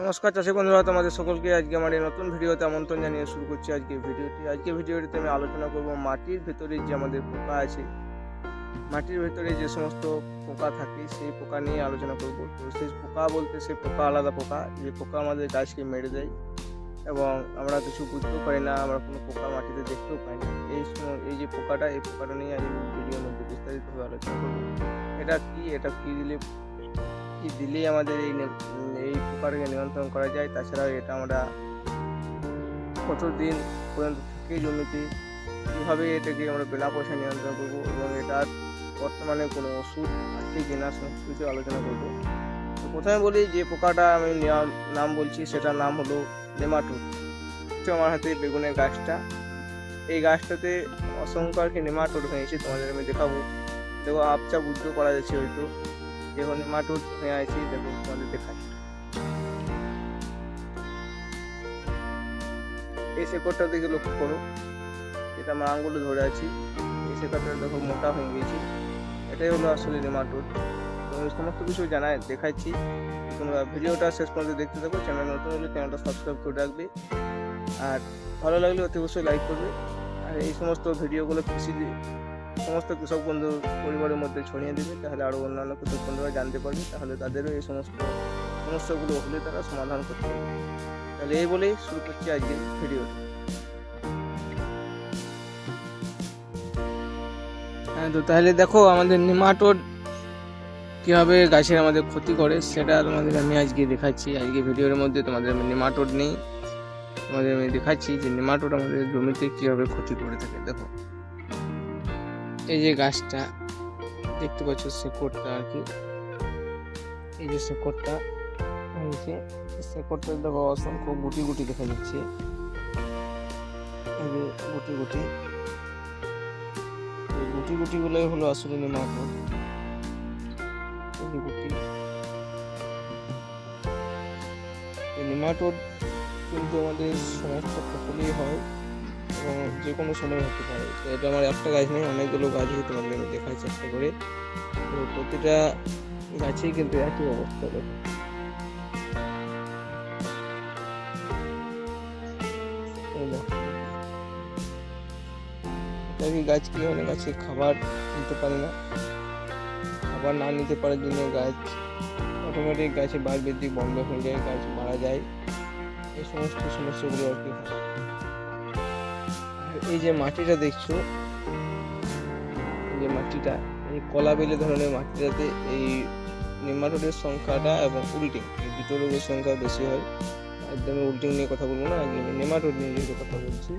নমস্কার চাষি বন্ধুরা, তোমাদের সকলকে আজকে আমার এই নতুন ভিডিওতে আমন্ত্রণ জানিয়ে শুরু করছি আজকে ভিডিওটি। আজকে ভিডিওটিতে আমি আলোচনা করব মাটির ভেতরে যে আমাদের পোকা আছে, মাটির ভেতরে যে সমস্ত পোকা থাকে সেই পোকা নিয়ে আলোচনা করব। তো সেই পোকা বলতে সেই পোকা আলাদা পোকা, যে পোকা আমাদের গাছকে মেরে দেয় এবং আমরা কিছু বুঝতেও পারি না, আমরা কোনো পোকা মাটিতে দেখতেও পাই না। এই এই যে পোকাটা, এই পোকাটা নিয়ে আমি ভিডিওর মধ্যে বিস্তারিতভাবে আলোচনা করব। এটা কি, এটা কী দিলে কি দিলেই আমাদের এই এই পোকাটাকে নিয়ন্ত্রণ করা যায়? তাছাড়াও এটা আমরা কতদিন পর্যন্ত থেকে জমিতে? কীভাবে এটাকে আমরা বেলা পয়সা নিয়ন্ত্রণ করব এবং এটার বর্তমানে কোনো ওষুধ আছে কিনা সমস্ত কিছু আলোচনা করব। প্রথমে বলি যে পোকাটা আমি নাম বলছি, সেটার নাম হলো নেমাটোড। আমার হাতে বেগুনের গাছটা। এই গাছটাতে অসংখ্য আর কি নেমাটোড হয়েছে, তোমাদের আমি দেখাবো। দেখো আপচা বুদ্ধ করা যাচ্ছে হয়তো। নেমাটোড হয়ে আছে দেখো তোমাদের দেখাই। এই শেকড়টা দিকে লক্ষ্য করো। যেটা আমার আঙ্গুলে ধরে আছি। এই শেকড়টা দেখো মোটা হয়ে গেছে। এটাই হলো আসলে নেমাটোড তো আমি সমস্ত কিছু জানাই দেখাচ্ছি তোমরা ভিডিওটা শেষ পর্যন্ত দেখতে থাকো, চ্যানেল নতুন হলে চ্যানেলটা সাবস্ক্রাইব করে রাখবে। আর ভালো লাগলে অতি অবশ্যই লাইক করবে। আর এই সমস্ত ভিডিওগুলো কৃষি সমস্ত কৃষক বন্ধু পরিবারের মধ্যে ছড়িয়ে দেবে, তাহলে আরও অন্যান্য কৃষক বন্ধুরা জানতে পারবে, তাহলে তাদেরও এই সমস্ত সমস্যাগুলো হলে তারা সমাধান করতে পারবে। তাহলে এই বলেই শুরু করছি আজকের ভিডিওটা হ্যাঁ তো তাহলে দেখো আমাদের নিমাটোড কীভাবে গাছের আমাদের ক্ষতি করে, সেটা তোমাদের আমি আজকে দেখাচ্ছি। আজকে ভিডিওর মধ্যে তোমাদের আমি নিমাটোড নেই, তোমাদের আমি দেখাচ্ছি যে নিমাটোড আমাদের জমিতে কীভাবে ক্ষতি করে থাকে। দেখো এই যে গাছটা, দেখতে পাচ্ছ শেকড়টা আর কি। এই যে শেকড়টা হয়েছে শেকড়টা দেখো অসংখ্য গুটি গুটি দেখা যাচ্ছে। এই যে গুটি গুটি। এই গুটি গুটিগুলোই হলো আসলে নেমাটোড এই গুটি। নেমাটোড কিন্তু আমাদের সমস্ত ফসলেই হয়। এবং যে কোনো সময় হতে পারে। তো এটা আমার একটা গাছ নেই, অনেকগুলো গাছ আছে তোমাদের আমি দেখার চেষ্টা করে। তো প্রতিটা গাছেই কিন্তু একই অবস্থা দেখো। গাছ কি? মানে গাছে খাবার নিতে পারে না। খাবার না নিতে পারার জন্য গাছ অটোমেটিক গাছে বার বৃদ্ধি বন্ধ হয়ে যায়, গাছ মারা যায়। এই সমস্ত সমস্যাগুলো আর কি এই যে মাটিটা দেখছ, এই যে মাটিটা, এই কলা বেলে ধরনের মাটিটাতে এই নেমাটোডের সংখ্যাটা এবং উল্টিং, এই দুটো রোগের সংখ্যা বেশি হয়। একদমই উল্টিং নিয়ে কথা বলব না একদম নেমাটোড নিয়ে যেহেতু কথা বলছি।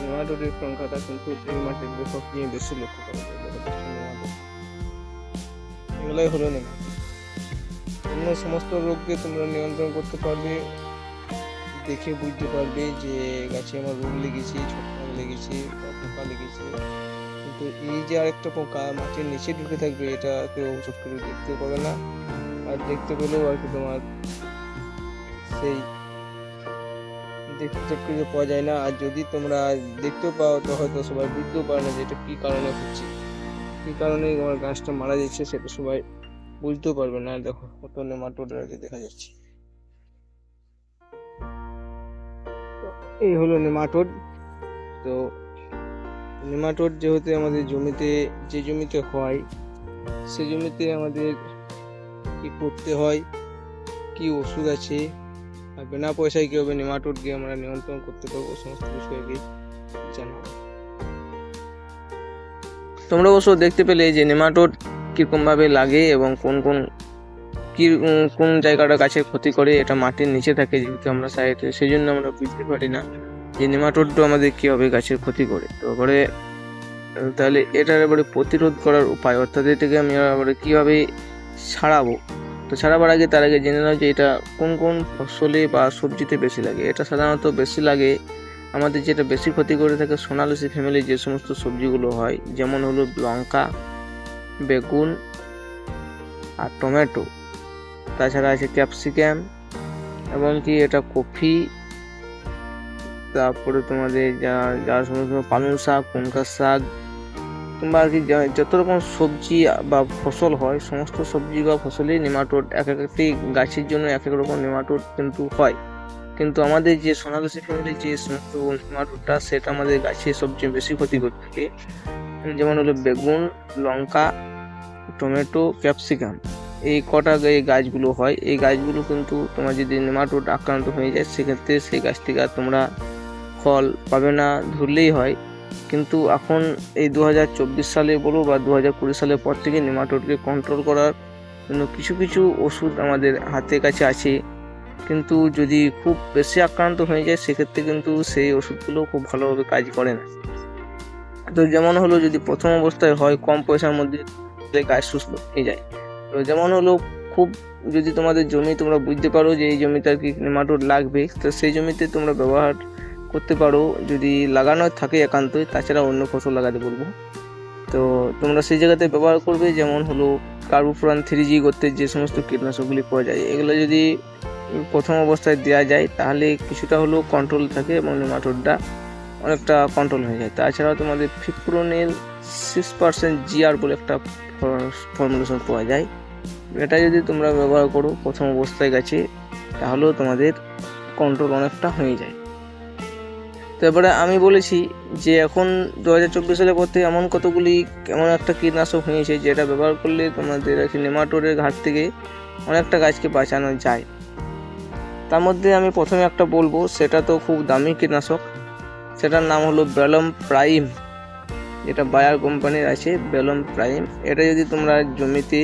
নেমাটোডের সংখ্যাটা কিন্তু এই মাটির লেখক নিয়ে বেশি লক্ষ্য করা যায় এগুলোই হলো নেমাটোড। অন্য সমস্ত রোগকে তোমরা নিয়ন্ত্রণ করতে পারবে, দেখে বুঝতে পারবে যে গাছে আমার রোগ লেগেছে লেগেছে পোকা লেগেছে। কিন্তু এই যে আরেকটা পোকা, মাটির নিচে ঢুকে থাকবে, এটা কেউ চট করে দেখতেও পাবে না। আর দেখতে পেলেও আর কি তোমার সেই দেখতে চট করে পাওয়া যায় না। আর যদি তোমরা দেখতেও পাও, তো হয়তো সবাই বুঝতেও পারে না যে এটা কী কারণে হচ্ছে। কী কারণে আমার গাছটা মারা যাচ্ছে, সেটা সবাই বুঝতেও পারবে না। দেখো, কত নেমাটোড আর কি দেখা যাচ্ছে। এই হলো নেমাটোড। তো নেমাটোড যেহেতু আমাদের জমিতে, যে জমিতে হয়, সে জমিতে আমাদের কি করতে হয়, কি ওষুধ আছে, আর বিনা পয়সায় কীভাবে নেমাটোডকে আমরা নিয়ন্ত্রণ করতে পারব, সমস্ত কি জানাব তোমরা অবশ্য দেখতে পেলে যে নেমাটোড কীরকমভাবে লাগে এবং কোন কোন কি কোন জায়গাটা গাছের ক্ষতি করে, এটা মাটির নিচে থাকে যেহেতু আমরা সাইডে, সেই জন্য আমরা বুঝতে পারি না। যে নেমাটোডটা আমাদের কীভাবে গাছের ক্ষতি করে। তো এবারে তাহলে এটার এবারে প্রতিরোধ করার উপায়, অর্থাৎ এটাকে আমি এবারে কীভাবে ছাড়াবো তো ছাড়াবার আগে তার আগে জেনে নাও যে এটা কোন কোন ফসলে বা সবজিতে বেশি লাগে। এটা সাধারণত বেশি লাগে আমাদের যেটা বেশি ক্ষতি করে থাকে সোনালিসি ফ্যামিলির যে সমস্ত সবজিগুলো হয়, যেমন হলো লঙ্কা, বেগুন আর টমেটো। তাছাড়া আছে ক্যাপসিকাম, এবং কি এটা কফি তারপরে তোমাদের যা যা সমস্ত পালং শাক কুমড়ার শাক, কিংবা আর কি যত রকম সবজি বা ফসল হয়, সমস্ত সবজি বা ফসলেই নেমাটোড, এক একটি গাছের জন্য এক এক রকম নেমাটোড কিন্তু হয়। কিন্তু আমাদের যে সোনাগাছি ফ্যামিলির যে সমস্ত নেমাটোডটা, সেটা আমাদের গাছে সবচেয়ে বেশি ক্ষতি করে থাকে। যেমন হলো বেগুন, লঙ্কা, টমেটো, ক্যাপসিকাম। এই কটা এই গাছগুলো হয়। এই গাছগুলো কিন্তু তোমার যদি নেমাটোড আক্রান্ত হয়ে যায়, সেক্ষেত্রে সেই গাছ থেকে আর তোমরা ফল পাবে না ধরলেই হয়। কিন্তু এখন এই দু হাজার চব্বিশ সালে বলো বা দু হাজার কুড়ি সালের পর থেকে নেমাটোডকে কন্ট্রোল করার জন্য কিছু কিছু ওষুধ আমাদের হাতের কাছে আছে। কিন্তু যদি খুব বেশি আক্রান্ত হয়ে যায়, সেক্ষেত্রে কিন্তু সেই ওষুধগুলো খুব ভালোভাবে কাজ করে না। তো যেমন হলো যদি প্রথম অবস্থায় হয়, কম পয়সার মধ্যে গাছ সুস্থ হয়ে যায়। তো যেমন হলো খুব যদি তোমাদের জমি তোমরা বুঝতে পারো যে এই জমিতে আর কি নেমাটোড লাগবে, তো সেই জমিতে তোমরা ব্যবহার করতে পারো, যদি লাগানো থাকে একান্তই, তাছাড়া অন্য ফসল লাগাতে বলব। তো তোমরা সেই জায়গাতে ব্যবহার করবে, যেমন হলো কার্বোফ্রান থ্রি জি করতে যে সমস্ত কীটনাশকগুলি পাওয়া যায়, এগুলো যদি প্রথম অবস্থায় দেওয়া যায়, তাহলে কিছুটা হলেও কন্ট্রোল থাকে এবং নেমাটোডটা অনেকটা কন্ট্রোল হয়ে যায়। তাছাড়াও তোমাদের ফিপ্রোনেল সিক্স পার্সেন্ট জিআর বলে একটা ফর্মুলেশন পাওয়া যায়। এটা যদি তোমরা ব্যবহার করো, প্রথম অবস্থায় গেছে, তাহলেও তোমাদের কন্ট্রোল অনেকটা হয়ে যায়। তারপরে আমি বলেছি যে এখন দু হাজার চব্বিশ সালের পর থেকে এমন কতগুলি, এমন একটা কীটনাশক হয়েছে যেটা ব্যবহার করলে তোমাদের নেমাটোডের ঘাট থেকে অনেকটা গাছকে বাঁচানো যায়। তার মধ্যে আমি প্রথমে একটা বলব, সেটা তো খুব দামি কীটনাশক। সেটার নাম হলো বেলম প্রাইম এটা বায়ার কোম্পানির আছে, বেলম প্রাইম। এটা যদি তোমরা জমিতে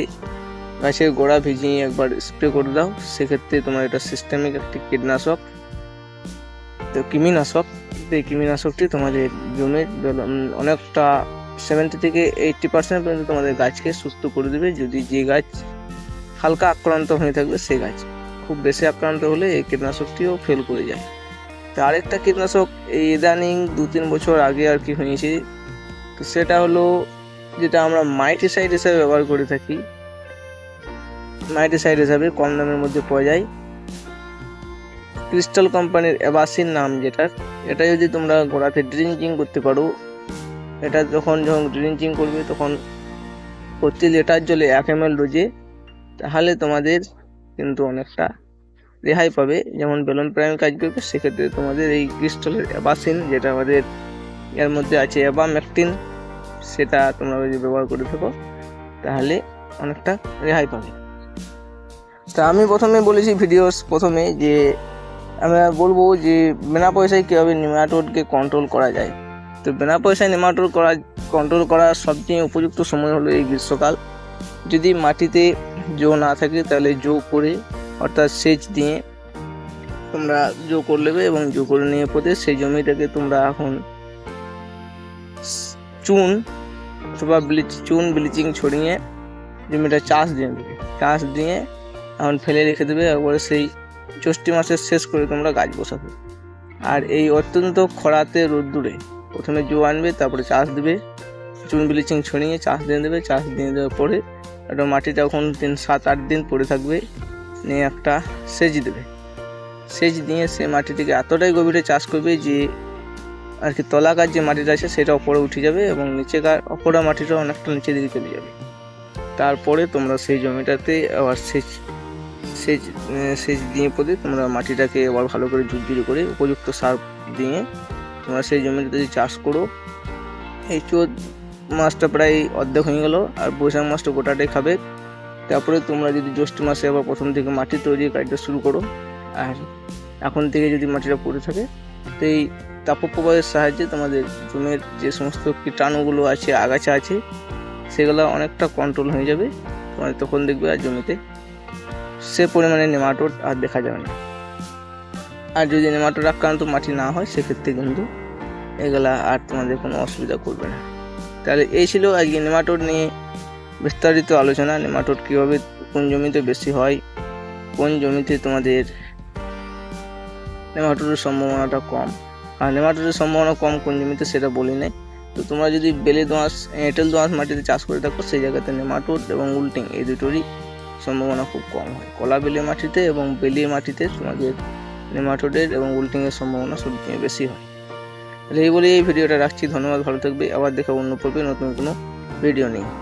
গাছের গোড়া ভিজিয়ে একবার স্প্রে করে দাও, সেক্ষেত্রে তোমার এটা সিস্টেমিক একটি কীটনাশক, তো কৃমিনাশক। এই কৃমিনাশকটি তোমাদের জমির অনেকটা সেভেন্টি থেকে এইটটি পার্সেন্ট পর্যন্ত তোমাদের গাছকে সুস্থ করে দেবে। যদি যে গাছ হালকা আক্রান্ত হয়ে থাকবে, সে গাছ খুব বেশি আক্রান্ত হলে এই কীটনাশকটিও ফেল করে যায়। তো আরেকটা কীটনাশক এই ইদানিং দু তিন বছর আগে আর কি হয়েছে, তো সেটা হলো যেটা আমরা মাইটিসাইড হিসাবে ব্যবহার করে থাকি। মাইটিসাইড হিসাবে কম দামের মধ্যে পাওয়া যায়। ক্রিস্টাল কোম্পানির অ্যাবাসিন নাম যেটা এটা যদি তোমরা গোড়াতে ড্রিঙ্কিং করতে পারো, এটা যখন যখন ড্রিঙ্কিং করবে তখন প্রতি লিটার জলে এক এম এল ডোজে তাহলে তোমাদের কিন্তু অনেকটা রেহাই পাবে। যেমন বেলুন প্রাইম কাজ করবে, সেক্ষেত্রে তোমাদের এই ক্রিস্টালের অ্যাবাসিন যেটা আমাদের এর মধ্যে আছে অ্যাবামেকটিন সেটা তোমরা যদি ব্যবহার করে থাকো, তাহলে অনেকটা রেহাই পাবে। তা আমি প্রথমে বলেছি ভিডিওস প্রথমে যে আমরা বলব যে বিনা পয়সায় কীভাবে নেমাটোডকে কন্ট্রোল করা যায়? তো বিনা পয়সায় নেমাটোড করা কন্ট্রোল করার সবচেয়ে উপযুক্ত সময় হলো এই গ্রীষ্মকাল। যদি মাটিতে জো না থাকে তাহলে জো করে, অর্থাৎ সেচ দিয়ে তোমরা জো করে নেবে এবং জো করে নিয়ে পরে সেই জমিটাকে তোমরা এখন চুন অথবা ব্লিচ চুন ব্লিচিং ছড়িয়ে জমিটা চাষ দিয়ে দেবে। চাষ দিয়ে এখন ফেলে রেখে দেবে একবারে সেই জ্যৈষ্ঠ মাসের শেষ করে তোমরা গাছ বসাবে। আর এই অত্যন্ত খরাতে রোদ্দুরে প্রথমে জো আনবে, তারপরে চাষ দেবে। চুন ব্লিচিং ছড়িয়ে চাষ দিয়ে দেবে। চাষ দিয়ে দেওয়ার পরে একটা মাটিটা এখন তিন, সাত, আট দিন পড়ে থাকবে। নিয়ে একটা সেচ দেবে। সেচ দিয়ে সে মাটিটিকে এতটাই গভীরে চাষ করবে যে, আর কি তলাকার যে মাটিটা আছে সেটা ওপরে উঠে যাবে এবং নিচেকার অপরা মাটিটা অনেকটা নিচের দিকে চলে যাবে। তারপরে তোমরা সেই জমিটাতে আবার সেচ সেচ সেচ দিয়ে পরে তোমরা মাটিটাকে আবার ভালো করে ঝুরঝুরি করে উপযুক্ত সার দিয়ে তোমরা সেই জমিটাতে যদি চাষ করো, এই চোদ্দ মাসটা প্রায় অর্ধেক হয়ে গেল আর বৈশাখ মাসটা গোটাটাই খাবে তারপরে তোমরা যদি জ্যৈষ্ঠ মাসে আবার প্রথম থেকে মাটি তৈরির কাজটা শুরু করো, আর এখন থেকে যদি মাটিটা পড়ে থাকে, তো এই তাপপ্রবাহের সাহায্যে তোমাদের জমির যে সমস্ত কীটাণুগুলো আছে, আগাছা আছে, সেগুলো অনেকটা কন্ট্রোল হয়ে যাবে। তোমাদের তখন দেখবে আর জমিতে সে পরিমাণে নেমাটোড আর দেখা যাবে না। আর যদি নেমাটোড আক্রান্ত মাটি না হয়, সেক্ষেত্রে কিন্তু এগুলা আর তোমাদের কোনো অসুবিধা করবে না। তাহলে এই ছিল আজকে নেমাটোড নিয়ে বিস্তারিত আলোচনা। নেমাটোড কীভাবে, কোন জমিতে বেশি হয়, কোন জমিতে তোমাদের নেমাটোডের সম্ভাবনাটা কম। আর নেমাটোডের সম্ভাবনা কম কোন জমিতে সেটা বলি নাই। তো তোমরা যদি বেলে দোঁয়াশ, এঁটেল দোঁয়াশ মাটিতে চাষ করে থাকো, সেই জায়গাতে নেমাটোড এবং উল্টিং এই দুটোরই সম্ভাবনা খুব কম হয়। কলা বেলে মাটিতে এবং বেলি মাটিতে তোমাদের নেমাটোডের এবং উল্টিংয়ের সম্ভাবনা সবথেকে বেশি হয়। তাহলে এই বলে এই ভিডিওটা রাখছি। ধন্যবাদ, ভালো থাকবে। আবার দেখা অন্য পর্বে, নতুন কোনো ভিডিও নিয়ে।